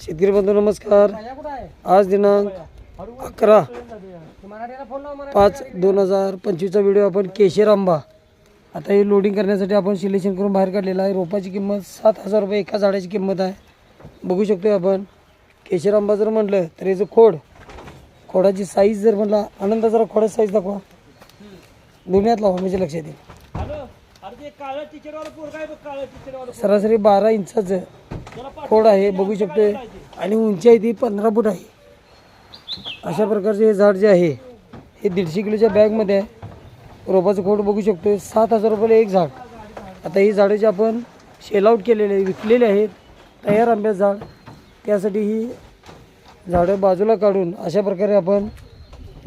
शेतकरी बंधू नमस्कार. आज दिनांक अकरा पाच दोन हजार पंचवीसचा व्हिडिओ आपण केशर आंबा. आता हे लोडिंग करण्यासाठी आपण सिलेक्शन करून बाहेर काढलेला आहे. रोपाची किंमत सात हजार रुपये एका झाडाची किंमत आहे. बघू शकतोय आपण. केशर आंबा जर म्हटलं तर याचं खोड खोडाची साईज जर म्हटला आनंद जरा खोडाची साईज दाखवा. दोन्हीत लावा म्हणजे लक्षात येईल. सरासरी बारा इंचाचं खोड आहे बघू शकतोय. आणि उंची आहे ती पंधरा फूट आहे. अशा प्रकारचे हे झाड जे आहे हे दीडशे किलोच्या बॅगमध्ये आहे. रोपाचं खोड बघू शकतोय. सात हजार रुपयाला एक झाड. आता ही झाडं जे आपण शेलआउट केलेले विकलेले आहेत तयार आंब्याचं झाड त्यासाठी ही झाडं बाजूला काढून अशा प्रकारे आपण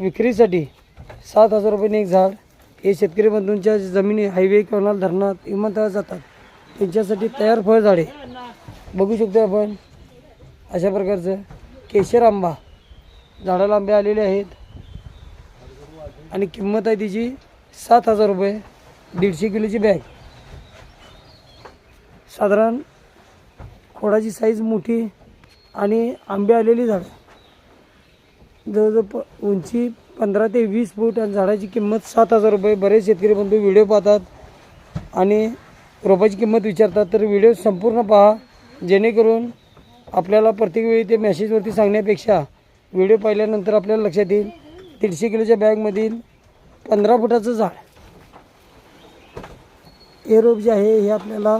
विक्रीसाठी सात हजार रुपयाने एक झाड हे शेतकरी बंधूंच्या जमिनी हायवे किंवा धरणात विमानतळात जातात. त्यांच्यासाठी तयार फळझाडे बघू शकतो आपण. अशा प्रकारचं केशर आंबा. झाडाला आंबे आलेले आहेत. आणि किंमत आहे तिची सात हजार रुपये. दीडशे किलोची बॅग साधारण खोडाची साईज मोठी आणि आंबे आलेली झाडं. जवळजवळ प उंची पंधरा ते वीस फूट आणि झाडाची किंमत सात हजार रुपये. बरेच शेतकरी बंधू व्हिडिओ पाहतात आणि रोपाची किंमत विचारतात. तर व्हिडिओ संपूर्ण पहा. जेणेकरून आपल्याला प्रत्येक वेळी ते मेसेजवरती सांगण्यापेक्षा व्हिडिओ पाहिल्यानंतर आपल्याला लक्षात येईल दीडशे किलोच्या बॅगमधील पंधरा फुटाचं झाड. हे रोप जे आहे हे आपल्याला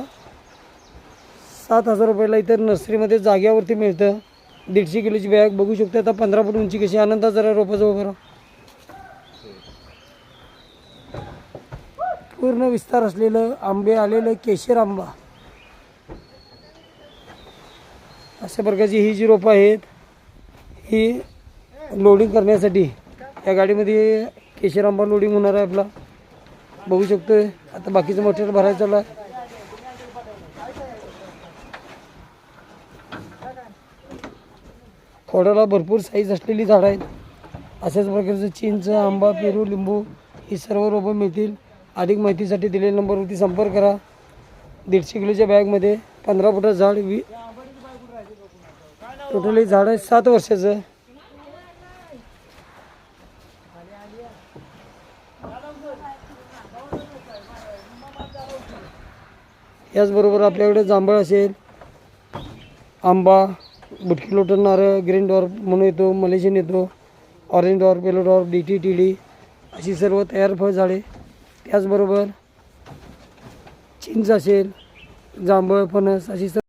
सात हजार रुपयाला इतर नर्सरीमध्ये जाग्यावरती मिळतं. दीडशे किलोची बॅग बघू शकतो आता पंधरा फूट उंची कशी आनंदा जरा रोपाचं बरं पूर्ण विस्तार असलेलं आंबे आलेलं केशर आंबा. अशा प्रकारची ही जी रोपं आहेत ही लोडिंग करण्यासाठी या गाडीमध्ये केशर आंबा लोडिंग होणार आहे आपला. बघू शकतोय. आता बाकीचं मटेरियल भरायचं चालू आहे. खोडाला भरपूर साईज असलेली झाडं आहेत. अशाच प्रकारचं चिंच आंबा पेरू लिंबू ही सर्व रोपं मिळतील. अधिक माहितीसाठी दिलेल्या नंबरवरती संपर्क करा. दीडशे किलोच्या बॅगमध्ये पंधरा फुटाचं झाड वी टोटल झाड आहे सात वर्षाचं याचबरोबर आपल्याकडे जांभळ असेल आंबा बुटकी लोटन नारळ ग्रीन डॉर्फ म्हणून येतो मलेशियन येतो orange dwarf yellow dwarf D T T D अशी सर्व तयार फळ झाडे त्याचबरोबर चिंच असेल जांभळ फणस अशी सर्व